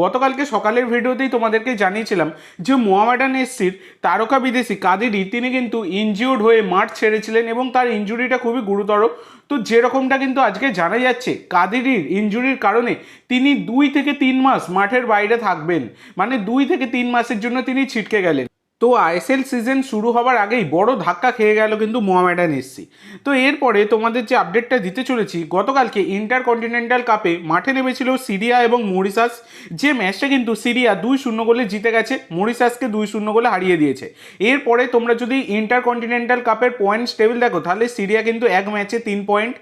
গতকালকে সকালের ভিডিওতেই তোমাদেরকে জানিয়েছিলাম যে মোহামেডান এসসির তারকা বিদেশি কাদেরি, তিনি কিন্তু ইনজিওর্ড হয়ে মাঠ ছেড়েছিলেন এবং তার ইনজুরিটা খুবই গুরুতর। তো যেরকমটা কিন্তু আজকে জানা যাচ্ছে, কাদেরির ইনজুরির কারণে তিনি দুই থেকে তিন মাস মাঠের বাইরে থাকবেন। মানে দুই থেকে তিন মাসের জন্য তিনি ছিটকে গেলেন। তো আইএসএল সিজন শুরু হওয়ার আগেই বড় ধাক্কা খেয়ে গেল কিন্তু মোহামেডান এসসি তো এরপরে তোমাদের যে আপডেটটা দিতে চলেছি, গতকালকে ইন্টার কন্টিনেন্টাল কাপে মাঠে নেমেছিল সিরিয়া এবং মরিসাস যে ম্যাচটা কিন্তু সিরিয়া দুই শূন্য গোলে জিতে গেছে মরিসাসকে দুই শূন্য গোলে হারিয়ে দিয়েছে। এরপরে তোমরা যদি ইন্টার কন্টিনেন্টাল কাপের পয়েন্টস টেবিল দেখো, তাহলে সিরিয়া কিন্তু এক ম্যাচে তিন পয়েন্ট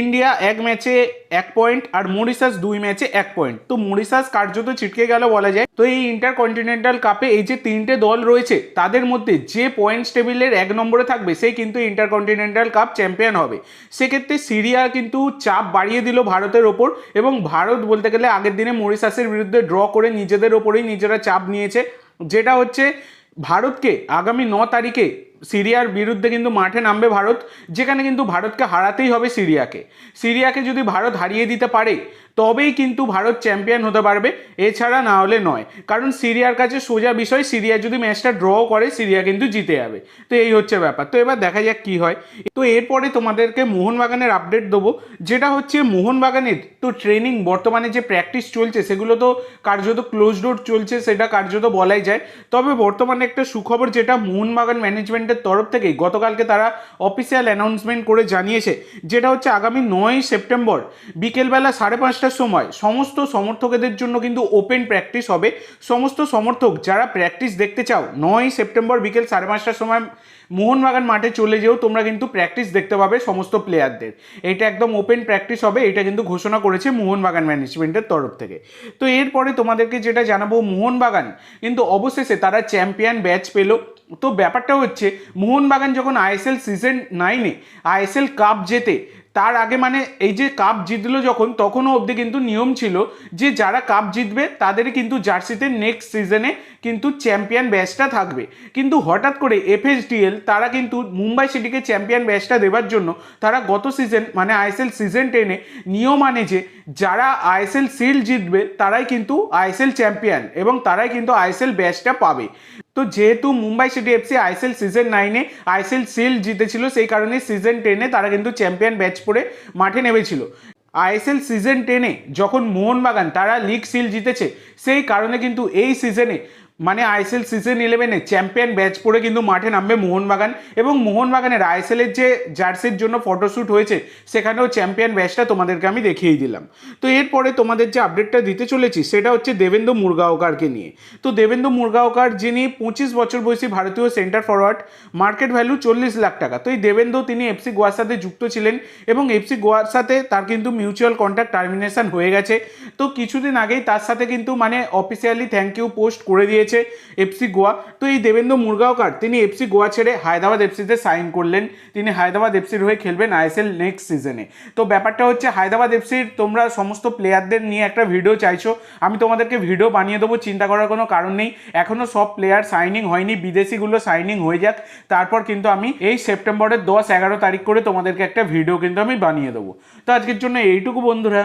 ইন্ডিয়া এক ম্যাচে এক পয়েন্ট আর মরিসাস দুই ম্যাচে এক পয়েন্ট তো মরিসাস কার্যত ছিটকে গেল বলা যায়। তো এই ইন্টার কন্টিনেন্টাল কাপে এই যে তিনটে দল রয়েছে, তাদের মধ্যে যে পয়েন্টস টেবিলের এক নম্বরে থাকবে, সে কিন্তু ইন্টার কন্টিনেন্টাল কাপ চ্যাম্পিয়ন হবে। সেক্ষেত্রে সিরিয়া কিন্তু চাপ বাড়িয়ে দিল ভারতের ওপর এবং ভারত বলতে গেলে আগের দিনে মরিসাসের বিরুদ্ধে ড্র করে নিজেদের ওপরেই নিজেরা চাপ নিয়েছে। যেটা হচ্ছে ভারতকে আগামী ন তারিখে সিরিয়ার বিরুদ্ধে কিন্তু মাঠে নামবে ভারত, যেখানে কিন্তু ভারতকে হারাতেই হবে সিরিয়াকে। সিরিয়াকে যদি ভারত হারিয়ে দিতে পারে তবেই কিন্তু ভারত চ্যাম্পিয়ন হতে পারবে, এছাড়া না হলে নয়। কারণ সিরিয়ার কাছে সোজা বিষয়, সিরিয়া যদি ম্যাচটা ড্র করে, সিরিয়া কিন্তু জিতে যাবে। তো এই হচ্ছে ব্যাপার। তো এবার দেখা যাক কি হয়। তো এরপরে তোমাদেরকে মোহনবাগানের আপডেট দেবো, যেটা হচ্ছে মোহনবাগানের তো ট্রেনিং বর্তমানে যে প্র্যাকটিস চলছে, সেগুলো তো কার্যত ক্লোজ ডোর চলছে, সেটা কার্যত বলাই যায়। তবে বর্তমানে একটা সুখবর, যেটা মোহনবাগান ম্যানেজমেন্টের তরফ থেকে গতকালকে তারা অফিসিয়াল অ্যানাউন্সমেন্ট করে জানিয়েছে, যেটা হচ্ছে আগামী নয় সেপ্টেম্বর বিকেলবেলা সাড়ে পাঁচটার সময়। সমস্ত সমর্থকদের জন্য কিন্তু ওপেন প্র্যাকটিস হবে। সমস্ত সমর্থক যারা প্র্যাকটিস দেখতে চাও নয় সেপ্টেম্বর বিকেল সাড়ে পাঁচটার সময় মোহনবাগান মাঠে চলে যেও, তোমরা কিন্তু প্র্যাকটিস দেখতে পাবে সমস্ত প্লেয়ারদের এটা একদম ওপেন প্র্যাকটিস হবে, এটা কিন্তু ঘোষণা করেছে মোহনবাগান ম্যানেজমেন্টের তরফ থেকে। তো এরপরে তোমাদেরকে যেটা জানাব, মোহনবাগান কিন্তু অবশেষে তারা চ্যাম্পিয়ন ব্যাচ পেল। তো ব্যাপারটা হচ্ছে, মোহনবাগান যখন আইএসএল সিজন নাইনে আইএসএল কাপ জেতে, তার আগে মানে এই যে কাপ জিতলো যখন, তখনও অবধি কিন্তু নিয়ম ছিল যে যারা কাপ জিতবে তাদের কিন্তু জার্সিতে নেক্সট সিজনে কিন্তু চ্যাম্পিয়ন ব্যাচটা থাকবে। কিন্তু হঠাৎ করে এফএসডিএল তারা কিন্তু মুম্বাই সিটিকে চ্যাম্পিয়ন ব্যাচটা দেওয়ার জন্য তারা গত সিজন মানে আইএসএল সিজন টেনে নিয়ম আনে যে যারা আইএসএল সিল জিতবে, তারাই কিন্তু আইএসএল চ্যাম্পিয়ন এবং তারাই কিন্তু আইএসএল ব্যাচটা পাবে। তো যেহেতু Mumbai city FC ISL season নাইনে আইএসএল সিল জিতেছিল, সেই কারণে সিজন টেনে তারা কিন্তু চ্যাম্পিয়ন ব্যাচ পরে মাঠে নেমেছিল। আইএসএল সিজন টেনে যখন মোহনবাগান তারা লিগ সিল জিতেছে, সেই কারণে কিন্তু এই সিজনে মানে আইএসএল সিজন ইলেভেনে চ্যাম্পিয়ন ব্যাচ পরে কিন্তু মাঠে নামবে মোহনবাগান এবং মোহনবাগানের আইএসএলের যে জার্সির জন্য ফটোশ্যুট হয়েছে, সেখানেও চ্যাম্পিয়ন ব্যাচটা তোমাদেরকে আমি দেখিয়েই দিলাম। তো এরপরে তোমাদের যে আপডেটটা দিতে চলেছি, সেটা হচ্ছে দেবেন্দ্র মুরগাওকারকে নিয়ে। তো দেবেন্দ্র মুরগাওকার, যিনি পঁচিশ বছর বয়সী ভারতীয় সেন্টার ফরওয়ার্ড মার্কেট ভ্যালু চল্লিশ লাখ টাকা। তো এই দেবেন্দ্র তিনি এফসি গোয়ার সাথে যুক্ত ছিলেন এবং এফসি গোয়ার সাথে তার কিন্তু মিউচুয়াল কন্ট্যাক্ট টার্মিনেশন হয়ে গেছে। তো কিছুদিন আগেই তার সাথে কিন্তু মানে অফিসিয়ালি থ্যাংক ইউ পোস্ট করে দিয়েছে এফসি গোয়া। তো এই দেবেন্দ্র মুরগাওকার, তিনি এফসি গোয়া ছেড়ে হায়দ্রাবাদ এফসিতে সাইন করলেন। তিনি হায়দ্রাবাদ এফসির হয়ে খেলবেন আইএসএল নেক্সট সিজনে তো ব্যাপারটা হচ্ছে হায়দ্রাবাদ এফসির তোমরা সমস্ত প্লেয়ারদের নিয়ে একটা ভিডিও চাইছো। আমি তোমাদেরকে ভিডিও বানিয়ে দেবো, চিন্তা করার কোনো কারণ নেই। এখনও সব প্লেয়ার সাইনিং হয়নি, বিদেশিগুলো সাইনিং হয়ে যাক। তারপর কিন্তু আমি এই সেপ্টেম্বরের দশ এগারো তারিখ করে তোমাদেরকে একটা ভিডিও কিন্তু আমি বানিয়ে দেবো। তো আজকের জন্য এইটুকু বন্ধুরা।